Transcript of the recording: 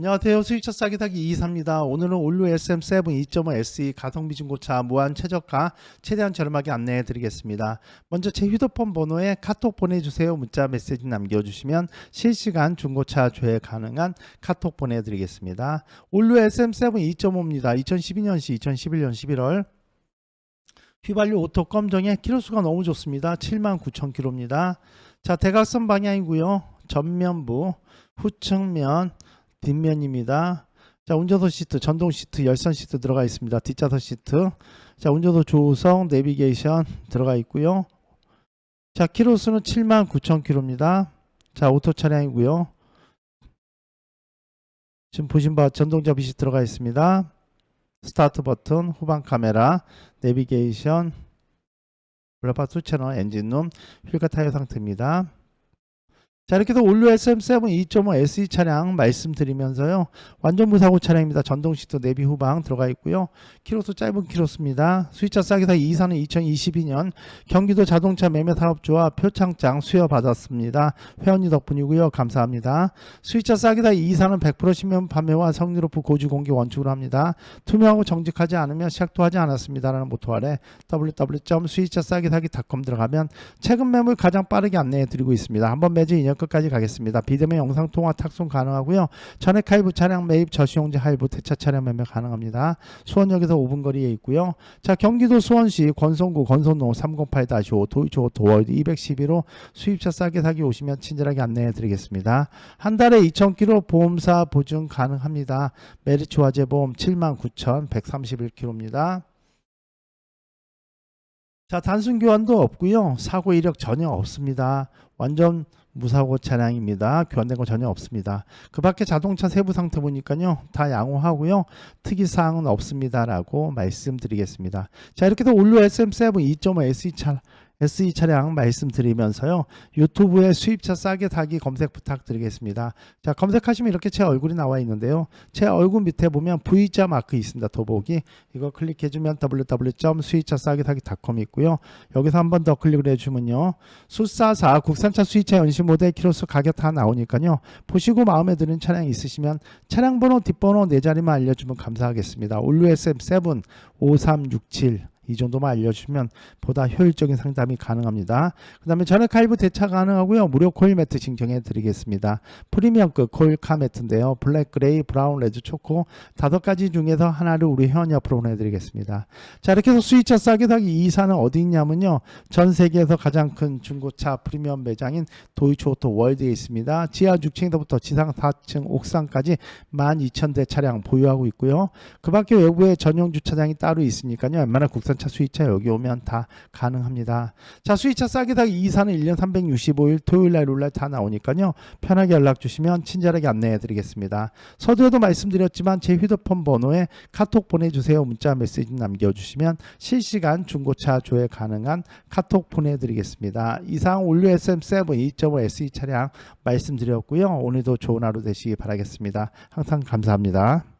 안녕하세요. 수익차 싸게 사기 224입니다. 오늘은 올류 SM7 2.5 SE 가성비 중고차 무한 최저가 최대한 저렴하게 안내해 드리겠습니다. 먼저 제 휴대폰 번호에 카톡 보내주세요. 문자 메시지 남겨주시면 실시간 중고차 조회 가능한 카톡 보내드리겠습니다. 올류 SM7 2.5입니다. 2012년시 2011년 11월 휘발유 오토 검정의 키로수가 너무 좋습니다. 79,000km입니다. 자 대각선 방향이고요. 전면부 후측면 뒷면입니다. 자, 운전석 시트, 전동 시트, 열선 시트 들어가 있습니다. 뒷좌석 시트. 자, 운전석 조성, 내비게이션 들어가 있고요. 자, 키로수는 79,000km입니다. 자, 오토 차량이고요. 지금 보신 바와 전동 접이식 들어가 있습니다. 스타트 버튼, 후방 카메라, 내비게이션, 블라파 수채널, 엔진룸, 휠과 타이어 상태입니다. 자 이렇게 해서 올류 SM7 2.5 SE 차량 말씀드리면서요. 완전 무사고 차량입니다. 전동 시트 내비 후방 들어가 있고요. 키로수 짧은 키로수입니다. 수입차 싸게 사 이사는 2022년 경기도 자동차 매매 사업주와 표창장 수여 받았습니다. 회원님 덕분이고요. 감사합니다. 수입차 싸게 사 이사는 100% 신면 판매와 성능 높은 고주 공개 원칙으로 합니다. 투명하고 정직하지 않으면 시작도 하지 않았습니다라는 모토 아래 www.수입차 싸게 사기.com 들어가면 최근 매물 가장 빠르게 안내해 드리고 있습니다. 한번 매주 2년 끝까지 가겠습니다. 비대면 영상 통화 탁송 가능하고요. 전액 할부 차량 매입 저시용지 할부 대차 차량 매매 가능합니다. 수원역에서 5분 거리에 있고요. 자 경기도 수원시 권성구 권선로 308-5 도이초 도월드 212로 수입차 싸게 사기 오시면 친절하게 안내해 드리겠습니다. 한 달에 2,000km 보험사 보증 가능합니다. 메리츠 화재보험 79,131km입니다. 자 단순 교환도 없고요. 사고 이력 전혀 없습니다. 완전 무사고 차량입니다. 교환된 거 전혀 없습니다. 그 밖에 자동차 세부 상태 보니까요. 다 양호하고요. 특이사항은 없습니다라고 말씀드리겠습니다. 자 이렇게 해서 올류 SM7 2.5 SE 차 SE 차량 말씀드리면서요. 유튜브에 수입차 싸게 사기 검색 부탁드리겠습니다. 자, 검색하시면 이렇게 제 얼굴이 나와 있는데요. 제 얼굴 밑에 보면 V자 마크 있습니다. 더보기. 이거 클릭해주면 www.수입차 싸게 사기.com 있고요. 여기서 한 번 더 클릭을 해주면요. 수사사 국산차 수입차 연식 모델 키로수 가격 다 나오니까요. 보시고 마음에 드는 차량 있으시면 차량 번호 뒷번호 네 자리만 알려주면 감사하겠습니다. 올류 SM7 5367 이 정도만 알려주시면 보다 효율적인 상담이 가능합니다. 그 다음에 전액 할부 대차 가능하고요. 무료 코일 매트 신청해 드리겠습니다. 프리미엄급 코일 카 매트인데요. 블랙, 그레이, 브라운, 레드, 초코 다섯 가지 중에서 하나를 우리 회원 옆으로 보내드리겠습니다. 자 이렇게 해서 수입차 싸게 사기 이사는 어디 있냐면요. 전 세계에서 가장 큰 중고차 프리미엄 매장인 도이치오토 월드에 있습니다. 지하 6층부터 지상 4층 옥상까지 12,000대 차량 보유하고 있고요. 그 밖에 외부에 전용 주차장이 따로 있으니까요. 웬만한 국산 차 수입차 여기 오면 다 가능합니다. 자 수입차 싸게 사기 이사는 1년 365일 토요일 날 롤날 다 나오니까요. 편하게 연락 주시면 친절하게 안내해 드리겠습니다. 서두에도 말씀드렸지만 제 휴대폰 번호에 카톡 보내주세요. 문자 메시지 남겨주시면 실시간 중고차 조회 가능한 카톡 보내드리겠습니다. 이상 올류 SM7 2.5 SE 차량 말씀드렸고요. 오늘도 좋은 하루 되시기 바라겠습니다. 항상 감사합니다.